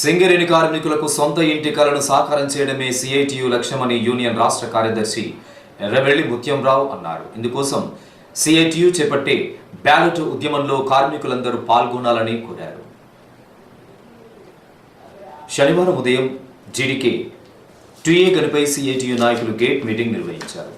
సింగరేణి కార్మికులకు సొంత ఇంటి కలను సాకారం చేయడమే సిఐటియు లక్ష్యమని యూనియన్ రాష్ట్ర కార్యదర్శి ఎర్రవెల్లి ముత్యంరావు అన్నారు. ఇందుకోసం సిఐటియు చేపట్టే బ్యాలెట్ ఉద్యమంలో కార్మికులందరూ పాల్గొనాలని కోరారు. శనివారం ఉదయం జీడికే టూఏ గనిపై సిఐటియు నాయకులు గేట్ మీటింగ్ నిర్వహించారు.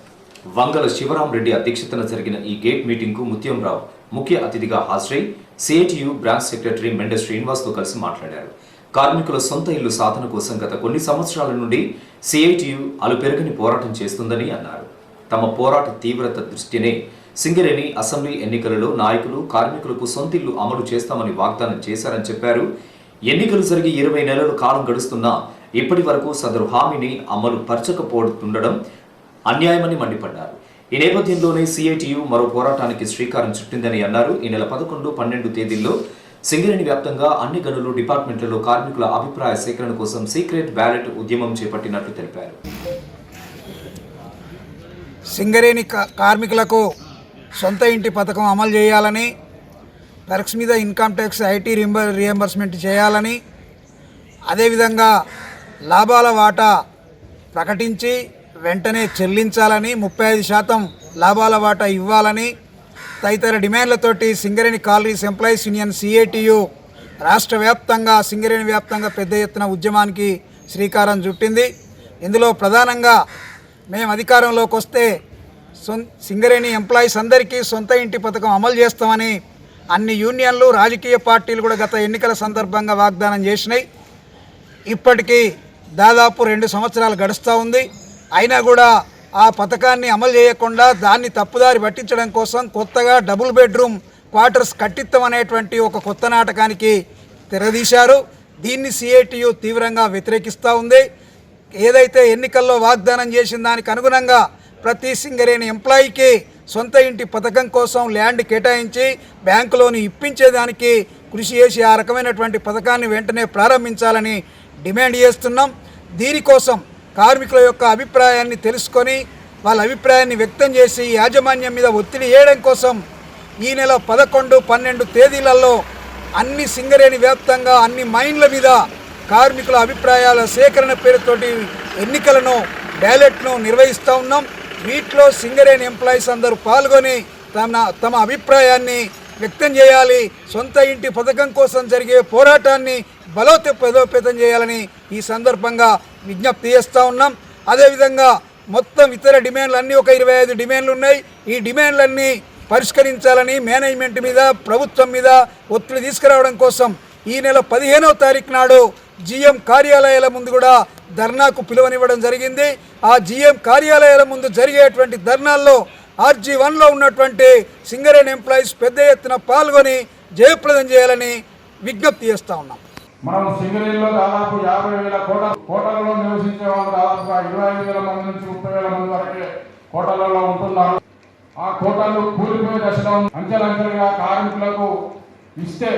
వంగల శివరాం రెడ్డి అధ్యక్షతన జరిగిన ఈ గేట్ మీటింగ్కు ముత్యంరావు ముఖ్య అతిథిగా హాజరై సిఐటియు బ్రాంచ్ సెక్రటరీ మెండ శ్రీనివాస్తో కలిసి మాట్లాడారు. కార్మికుల సొంత ఇల్లు సాధన కోసం గత కొన్ని సంవత్సరాల నుండి సిఐటియు అలుపెరగని పోరాటం చేస్తుందని అన్నారు. తమ పోరాట తీవ్రత దృష్టినే సింగరేణి అసెంబ్లీ ఎన్నికలలో నాయకులు కార్మికులకు సొంతిల్లు అమలు చేస్తామని వాగ్దానం చేశారని చెప్పారు. ఎన్నికలు జరిగి ఇరవై నెలలు కాలం గడుస్తున్నా ఇప్పటి వరకు సదరు హామీని అమలు పరచకపోతుండడం అన్యాయమని మండిపడ్డారు. ఈ నేపథ్యంలోనే సిఐటియు మరో పోరాటానికి శ్రీకారం చుట్టిందని అన్నారు. ఈ నెల పదకొండు పన్నెండు తేదీల్లో సింగరేణి వ్యాప్తంగా అన్ని గనులు డిపార్ట్మెంట్లలో కార్మికుల అభిప్రాయ సేకరణ కోసం సీక్రెట్ బ్యాలెట్ ఉద్యమం చేపట్టినట్లు తెలిపారు. సింగరేణి కార్మికులకు సొంత ఇంటి పథకం అమలు చేయాలని వర్క్స్ మీద ఇన్కమ్ ట్యాక్స్ ఐటీ రింబర్ రియంబర్స్మెంట్ చేయాలని అదేవిధంగా లాభాల వాటా ప్రకటించి వెంటనే చెల్లించాలని ముప్పై ఐదు శాతం లాభాల వాటా ఇవ్వాలని తదితర డిమాండ్లతోటి Singareni collieries employees union CITU రాష్ట్ర వ్యాప్తంగా సింగరేణి వ్యాప్తంగా పెద్ద ఎత్తున ఉద్యమానికి శ్రీకారం చుట్టింది. ఇందులో ప్రధానంగా మేము అధికారంలోకి వస్తే సొం సింగరేణి ఎంప్లాయీస్ అందరికీ సొంత ఇంటి పథకం అమలు చేస్తామని అన్ని యూనియన్లు రాజకీయ పార్టీలు కూడా గత ఎన్నికల సందర్భంగా వాగ్దానం చేసినాయి. ఇప్పటికీ దాదాపు రెండు సంవత్సరాలు గడుస్తూ ఉంది. అయినా కూడా ఆ పథకాన్ని అమలు చేయకుండా దాన్ని తప్పుదారి పట్టించడం కోసం కొత్తగా డబుల్ బెడ్రూమ్ క్వార్టర్స్ కట్టిస్తామనేటువంటి ఒక కొత్త నాటకానికి తెరదీశారు. దీన్ని సిఐటియు తీవ్రంగా వ్యతిరేకిస్తూ ఉంది. ఏదైతే ఎన్నికల్లో వాగ్దానం చేసిన దానికి అనుగుణంగా ప్రతి సింగరేణి ఎంప్లాయీకి సొంత ఇంటి పథకం కోసం ల్యాండ్ కేటాయించి బ్యాంకులోని ఇప్పించేదానికి కృషి చేసి ఆ రకమైనటువంటి పథకాన్ని వెంటనే ప్రారంభించాలని డిమాండ్ చేస్తున్నాం. దీనికోసం కార్మికుల యొక్క అభిప్రాయాన్ని తెలుసుకొని వాళ్ళ అభిప్రాయాన్ని వ్యక్తం చేసి యాజమాన్యం మీద ఒత్తిడి వేయడం కోసం ఈ నెల పదకొండు పన్నెండు తేదీలలో అన్ని సింగరేణి వ్యాప్తంగా అన్ని మైన్ల మీద కార్మికుల అభిప్రాయాల సేకరణ పేరుతోటి ఎన్నికలను బ్యాలెట్ను నిర్వహిస్తూ ఉన్నాం. వీటిలో సింగరేణి ఎంప్లాయీస్ అందరూ పాల్గొని తమ తమ అభిప్రాయాన్ని వ్యక్తం చేయాలి. సొంత ఇంటి పథకం కోసం జరిగే పోరాటాన్ని బలోత బలోపేతం చేయాలని ఈ సందర్భంగా విజ్ఞప్తి చేస్తూ ఉన్నాం. అదేవిధంగా మొత్తం ఇతర డిమాండ్లు అన్నీ ఒక ఇరవై ఐదు డిమాండ్లు ఉన్నాయి. ఈ డిమాండ్లన్నీ పరిష్కరించాలని మేనేజ్మెంట్ మీద ప్రభుత్వం మీద ఒత్తిడి తీసుకురావడం కోసం ఈ నెల పదిహేనవ తారీఖు నాడు జిఎం కార్యాలయాల ముందు కూడా ధర్నాకు పిలువనివ్వడం జరిగింది. ఆ జిఎం కార్యాలయాల ముందు జరిగేటువంటి ధర్నాల్లో ఆర్జీ వన్లో ఉన్నటువంటి సింగరేణి ఎంప్లాయీస్ పెద్ద ఎత్తున పాల్గొని జయప్రదం చేయాలని విజ్ఞప్తి చేస్తూ ఉన్నాం. మనం సింగరేణిలో దాదాపు యాభై వేల కోట కోటలలో నివసించే వాళ్ళు దాదాపుగా ఇరవై ఐదు వేల మంది నుంచి ముప్పై వేల మంది వరకే కోటలలో ఉంటున్నారు. ఆ కోటలు కూలిపోయే దశలో అంచెలంచెలుగా కార్మికులకు ఇస్తే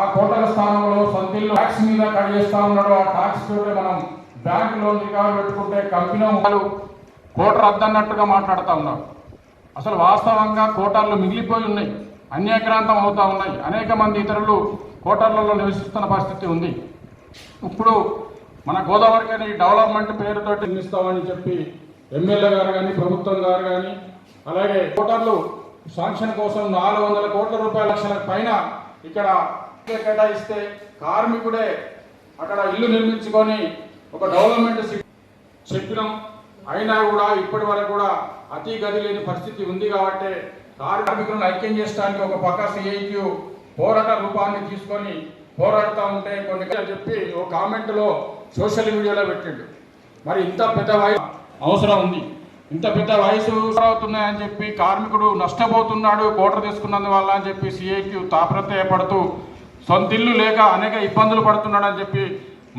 ఆ కోటల స్థానంలో సొంతిల్లు ట్యాక్స్ మీద కట్ చేస్తా ఉన్నాడు. ఆ ట్యాక్స్ తోటి మనం బ్యాంక్ లోన్ రికార్డు పెట్టుకుంటే కంపెనీ వాళ్ళు కోట రద్దన్నట్టుగా మాట్లాడుతూ ఉన్నారు. అసలు వాస్తవంగా కోటర్లు మిగిలిపోయి ఉన్నాయి. అన్యాక్రాంతం అవుతా ఉన్నాయి. అనేక మంది ఇతరులు కోటర్లలో నివసిస్తున్న పరిస్థితి ఉంది. ఇప్పుడు మన గోదావరి కానీ డెవలప్మెంట్ పేరుతోటి నిర్మిస్తామని చెప్పి ఎమ్మెల్యే గారు కానీ ప్రభుత్వం గారు కానీ అలాగే కోటర్లు శాంక్షన్ కోసం నాలుగు వందల కోట్ల రూపాయల లక్షల పైన ఇక్కడ కేటాయిస్తే కార్మికుడే అక్కడ ఇల్లు నిర్మించుకొని ఒక డెవలప్మెంట్ చెప్పినాం. అయినా కూడా ఇప్పటి వరకు కూడా అతి గది లేని పరిస్థితి ఉంది కాబట్టి కార్మికులను ఐక్యం చేయడానికి ఒక పక్క సిఐక్యూ పోరాట రూపాన్ని తీసుకొని పోరాడుతూ ఉంటే కొన్ని చెప్పి ఒక కామెంట్లో సోషల్ మీడియాలో పెట్టిండు. మరి ఇంత పెద్ద వయసు అవసరం ఉంది. ఇంత పెద్ద వయసు అవుతున్నాయని చెప్పి కార్మికుడు నష్టపోతున్నాడు కోటర్ తీసుకున్నందువల్ల అని చెప్పి సిఐక్యూ తాపత్రయపడుతూ సొంతిల్లు లేక అనేక ఇబ్బందులు పడుతున్నాడని చెప్పి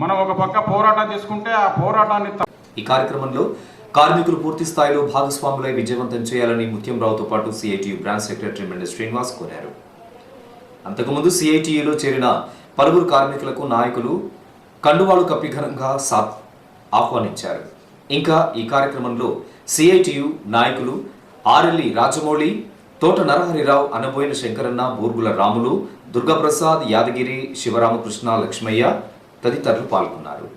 మనం ఒక పక్క పోరాటం తీసుకుంటే ఆ పోరాటాన్ని ఈ కార్యక్రమంలో కార్మికులు పూర్తి స్థాయిలో భాగస్వాములై విజయవంతం చేయాలని ముత్యంరావుతో పాటు CITU branch secretary Menda Srinivas కోరారు. అంతకుముందు సిఐటియులో చేరిన పలువురు కార్మికులకు నాయకులు కండువాలు కప్పి ఘనంగా సా ఆహ్వానించారు. ఇంకా ఈ కార్యక్రమంలో సిఐటియు నాయకులు ఆరెల్లి రాజమౌళి తోట నరహరిరావు అనబోయిన శంకరన్న బూర్గుల రాములు దుర్గాప్రసాద్ యాదగిరి శివరామకృష్ణ లక్ష్మయ్య తదితరులు పాల్గొన్నారు.